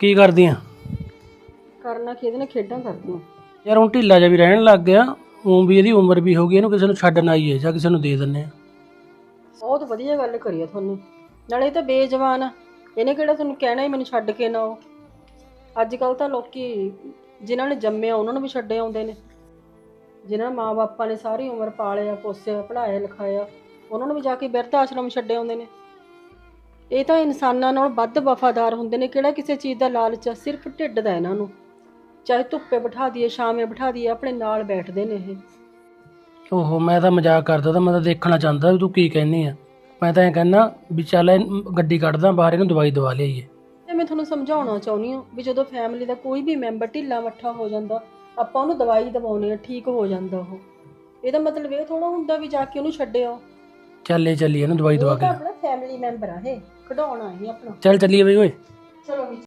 ਕੀ ਕਰਦੀ ਆ ਕਰਨਾ ਕੀ ਇਹਦੇ ਨਾਲ ਖੇਡਾਂ ਕਰਦੀਆਂ। ਯਾਰ ਹੁਣ ਢਿੱਲਾ ਜਿਹਾ ਵੀ ਰਹਿਣ ਲੱਗ ਗਿਆ। ਉਹ ਵੀ ਇਹਦੀ ਉਮਰ ਵੀ ਹੋ ਗਈ ਇਹਨੂੰ ਕਿਸੇ ਨੂੰ ਛੱਡਣ ਆਈ ਹੈ ਜਾਂ ਕਿਸੇ ਨੂੰ ਦੇ ਦਿੰਨੇ ਆ। ਬਹੁਤ ਵਧੀਆ ਗੱਲ ਕਰੀ ਆ ਤੁਹਾਨੂੰ। ਨਾਲੇ ਇਹ ਤਾਂ ਬੇਜਵਾਨ ਆ। ਇਹਨੇ ਕਿਹੜਾ ਤੁਹਾਨੂੰ ਕਹਿਣਾ ਹੀ ਮੈਨੂੰ ਛੱਡ ਕੇ ਨਾ ਆਓ? ਅੱਜ ਕੱਲ ਤਾਂ ਲੋਕੀ ਜਿਨ੍ਹਾਂ ਨੇ ਜੰਮਿਆ ਉਹਨਾਂ ਨੂੰ ਵੀ ਛੱਡੇ ਆਉਂਦੇ ਨੇ। ਜਿਨ੍ਹਾਂ ਮਾਪੇ ਨੇ ਸਾਰੀ ਉਮਰ ਪਾਲਿਆ ਪੋਸਿਆ ਪੜ੍ਹਾਇਆ ਲਿਖਾਇਆ ਉਹਨਾਂ ਨੂੰ ਵੀ ਜਾ ਕੇ ਬਿਰਧ ਆਸ਼ਰਮ ਛੱਡੇ ਆਉਂਦੇ ਨੇ। ਇਹ ਤਾਂ ਇਨਸਾਨਾਂ ਨਾਲ ਵੱਧ ਵਫਾਦਾਰ ਹੁੰਦੇ ਨੇ ਕਿਹੜਾ ਕਿਸੇ ਚੀਜ਼ ਦਾ ਲਾਲਚ ਆ? ਸਿਰਫ ਢਿੱਡ ਦਾ ਇਹਨਾਂ ਨੂੰ। ਚਾਹੇ ਧੁੱਪੇ ਬਿਠਾ ਦਈਏ ਛਾਵੇਂ ਬਿਠਾ ਦਈਏ ਆਪਣੇ ਨਾਲ ਬੈਠਦੇ ਨੇ ਇਹ। ਓਹੋ ਮੈਂ ਤਾਂ ਮਜ਼ਾਕ ਕਰਦਾ ਤਾਂ ਮੈਂ ਤਾਂ ਦੇਖਣਾ ਚਾਹੁੰਦਾ ਵੀ ਤੂੰ ਕੀ ਕਹਿੰਦੀ ਆ। ਮੈਂ ਤਾਂ ਇਹ ਕਹਿੰਦਾ ਵੀ ਚੱਲ ਇਹ ਗੱਡੀ ਕੱਢਦਾ ਬਾਹਰ ਇਹਨੂੰ ਦਵਾਈ ਦਵਾ ਲਿਆਈਏ ਤੇ ਮੈਂ ਤੁਹਾਨੂੰ ਸਮਝਾਉਣਾ ਚਾਹੁੰਦੀ ਹਾਂ ਵੀ ਜਦੋਂ ਫੈਮਿਲੀ ਦਾ ਕੋਈ ਵੀ ਮੈਂਬਰ ਢਿੱਲਾ ਮੱਠਾ ਹੋ ਜਾਂਦਾ ਆਪਾਂ ਉਹਨੂੰ ਦਵਾਈ ਦਵਾਉਣੀ ਆ ਠੀਕ ਹੋ ਜਾਂਦਾ ਉਹ। ਇਹਦਾ ਮਤਲਬ ਇਹ ਥੋੜਾ ਹੁੰਦਾ ਵੀ ਜਾ ਕੇ ਉਹਨੂੰ ਛੱਡਿਓ ਚੱਲੇ ਚੱਲੀਏ ਇਹਨੂੰ ਦਵਾਈ ਦਵਾ ਕੇ। ਫੈਮਿਲੀ ਮੈਂਬਰ ਆ ਇਹ ਕਢਾਉਣਾ ਹੈ ਆਪਣਾ। ਚੱਲ ਚੱਲੀਏ ਬਈ ਓਏ। ਚਲੋ ਵੀ